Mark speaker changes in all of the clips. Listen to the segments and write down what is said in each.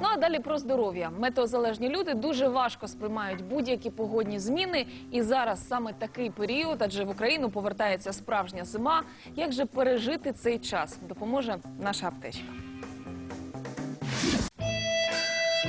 Speaker 1: Ну а далі про здоров'я. Метеозалежні люди дуже важко сприймають будь-які погодні зміни. І зараз саме такий період, адже в Україну повертається справжня зима. Як же пережити цей час? Допоможе наша аптечка.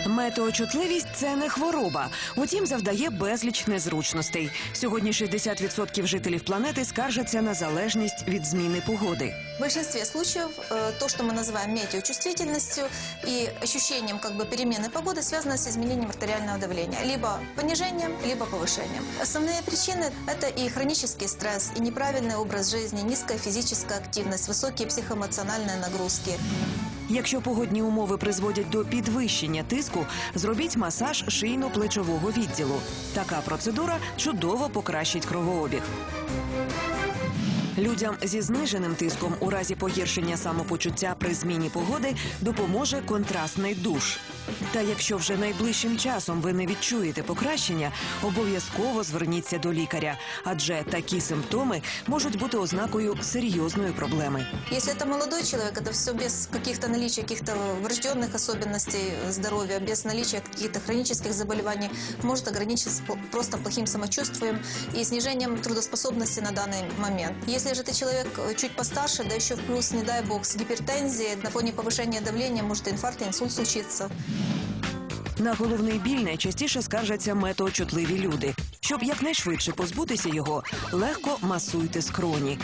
Speaker 2: Метеочутливість це не хвороба, утім завдає безліч незручностей. Сьогодні 60% жителів планети скаржаться на залежність від зміни погоди.
Speaker 3: В большинстве случаев э, то, что мы называем метеочувствительностью и ощущением как бы перемены погоды, связано с изменением артериального давления, либо понижением, либо повышением. Основные причины – это и хронический стресс, и неправильный образ жизни, низкая физическая активность, высокие психоэмоциональные нагрузки.
Speaker 2: Якщо погодні умови призводять до підвищення тиску, зробіть масаж шийно-плечового відділу. Така процедура чудово покращить кровообіг. Людям зі зниженим тиском у разі погіршення самопочуття при зміні погоди допоможе контрастний душ. Та якщо вже найближчим часом ви не відчуєте покращення, обов'язково зверніться до лікаря, адже такі симптоми можуть бути ознакою серйозної проблеми.
Speaker 3: Если это молодой человек, это все без каких-то наличия каких-то врожденных особенностей здоровья, без наличия каких-то хронических заболеваний, может ограничиться по- просто плохим самочувствием и снижением трудоспособности на данный момент. Если же ты человек э, чуть постарше, да еще в плюс, не дай бог, с гипертензией, на фоне повышения давления может инфаркт, инсульт случиться.
Speaker 2: На головний біль найчастіше скаржаться метеочутливі люди. Щоб якнайшвидше позбутися його, легко масуйте скроні.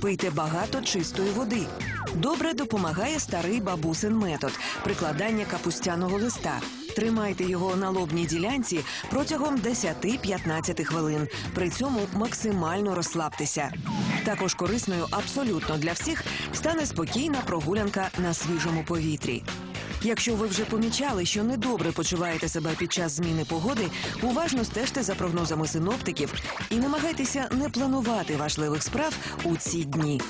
Speaker 2: Пийте багато чистої води. Добре допомагає старий бабусин метод прикладання капустяного листа. Тримайте його на лобній ділянці протягом 10-15 хвилин. При цьому максимально розслабтеся. Також корисною абсолютно для всіх стане спокійна прогулянка на свіжому повітрі. Якщо ви вже помічали, що недобре почуваєте себе під час зміни погоди, уважно стежте за прогнозами синоптиків і намагайтеся не планувати важливих справ у ці дні.